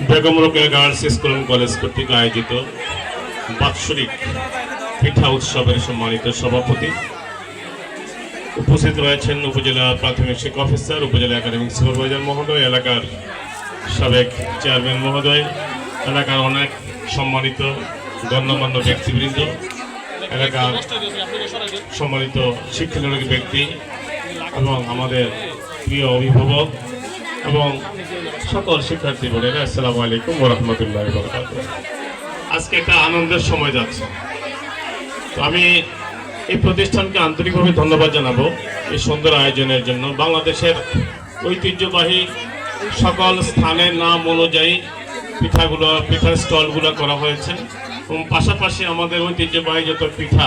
Begum Rokeya girls school college কর্তৃক আয়োজিত বাৎসরিক পিঠা উৎসবের সম্মানিত সভাপতি। উপস্থিত রয়েছেন উপজেলা প্রাথমিক শিক্ষা অফিসার, উপজেলা একাডেমিক সুপারভাইজার মহোদয়, এলাকার সাবেক চেয়ারম্যান মহোদয়, এলাকার অনেক সম্মানিত গণ্যমান্য ব্যক্তিবৃন্দ, এলাকার সম্মানিত শিক্ষানুরাগী ব্যক্তি এবং আমাদের প্রিয় অভিভাবক এবং সকল শিক্ষার্থী বোনেরা আসসালামু আলাইকুম ওরহমতুল্লাহ আজকে একটা আনন্দের সময় যাচ্ছে। তো আমি এই প্রতিষ্ঠানকে আন্তরিকভাবে ধন্যবাদ জানাব এই সুন্দর আয়োজনের জন্য। বাংলাদেশের ঐতিহ্যবাহী সকল স্থানের নাম অনুযায়ী পিঠাগুলো, পিঠার স্টলগুলো করা হয়েছে। এবং পাশাপাশি আমাদের ঐতিহ্যবাহী যত পিঠা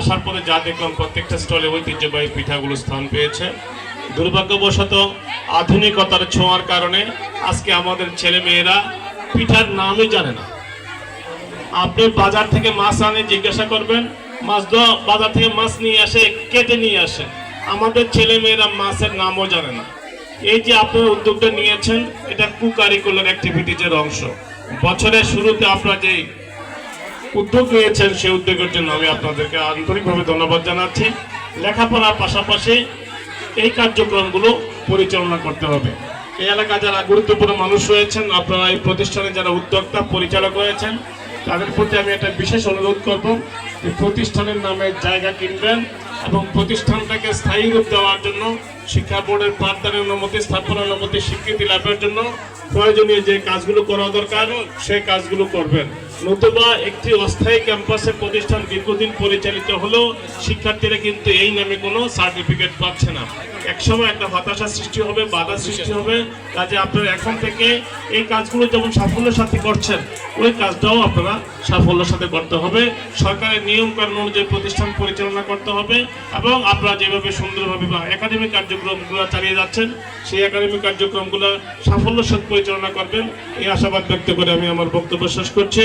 আসার পরে যা দেখলাম, প্রত্যেকটা স্টলে ঐতিহ্যবাহী পিঠাগুলো স্থান পেয়েছে। দুর্ভাগ্যবশত আধুনিকতার ছোঁয়ার কারণে আজকে আমাদের ছেলে মেয়েরা পিঠার নামই জানে না। আপনি বাজার থেকে মাছ আনে, জিজ্ঞাসা করবেন, মাছ বাজার থেকে মাছ নিয়ে আসে, কেটে নিয়ে আসে। আমাদের ছেলে মেয়েরা মাছের নামও জানে না। এই যে আপনারা উদ্যোগটা নিয়েছেন, এটা কু কারিকুলার অ্যাক্টিভিটিজের অংশ। বছরের শুরুতে আপনারা যে উদ্যোগ নিয়েছেন, সেই উদ্যোগের জন্য আমি আপনাদেরকে আন্তরিকভাবে ধন্যবাদ জানাচ্ছি। লেখাপড়ার পাশাপাশি এই কার্যক্রমগুলো পরিচালনা করতে হবে। এই এলাকায় যারা গুরুত্বপূর্ণ মানুষ রয়েছেন, আপনারা এই প্রতিষ্ঠানে যারা উদ্যোক্তা, পরিচালক রয়েছেন, তাদের প্রতি আমি একটা বিশেষ অনুরোধ করব যে প্রতিষ্ঠানের নামে জায়গা কিনবেন এবং প্রতিষ্ঠানটাকে স্থায়ী রূপ দেওয়ার জন্য, শিক্ষা বোর্ডের পাঠদানের অনুমতি, স্থাপনের অনুমতি, স্বীকৃতি লাভের জন্য প্রয়োজনীয় যে কাজগুলো করা দরকার, সেই কাজগুলো করবেন। নতুবা একটি অস্থায়ী ক্যাম্পাসে প্রতিষ্ঠান দীর্ঘদিন পরিচালিত হলেও শিক্ষার্থীরা কিন্তু এই নামে কোনো সার্টিফিকেট পাচ্ছে না। একসময় একটা হতাশা সৃষ্টি হবে, বাধা সৃষ্টি হবে। কাজে আপনারা এখন থেকে এই কাজগুলো যেমন সাফল্যের সাথে করছেন, ওই কাজটাও আপনারা সাফল্যের সাথে করতে হবে। সরকারের নিয়ম কানুন অনুযায়ী প্রতিষ্ঠান পরিচালনা করতে হবে এবং আপনারা যেভাবে সুন্দরভাবে বা একাডেমিক কার্যক্রমগুলো চালিয়ে যাচ্ছেন, সেই একাডেমিক কার্যক্রমগুলো সাফল্যের সাথে পরিচালনা করবেন। এই আশাবাদ ব্যক্ত করে আমি আমার বক্তব্য শেষ করছি।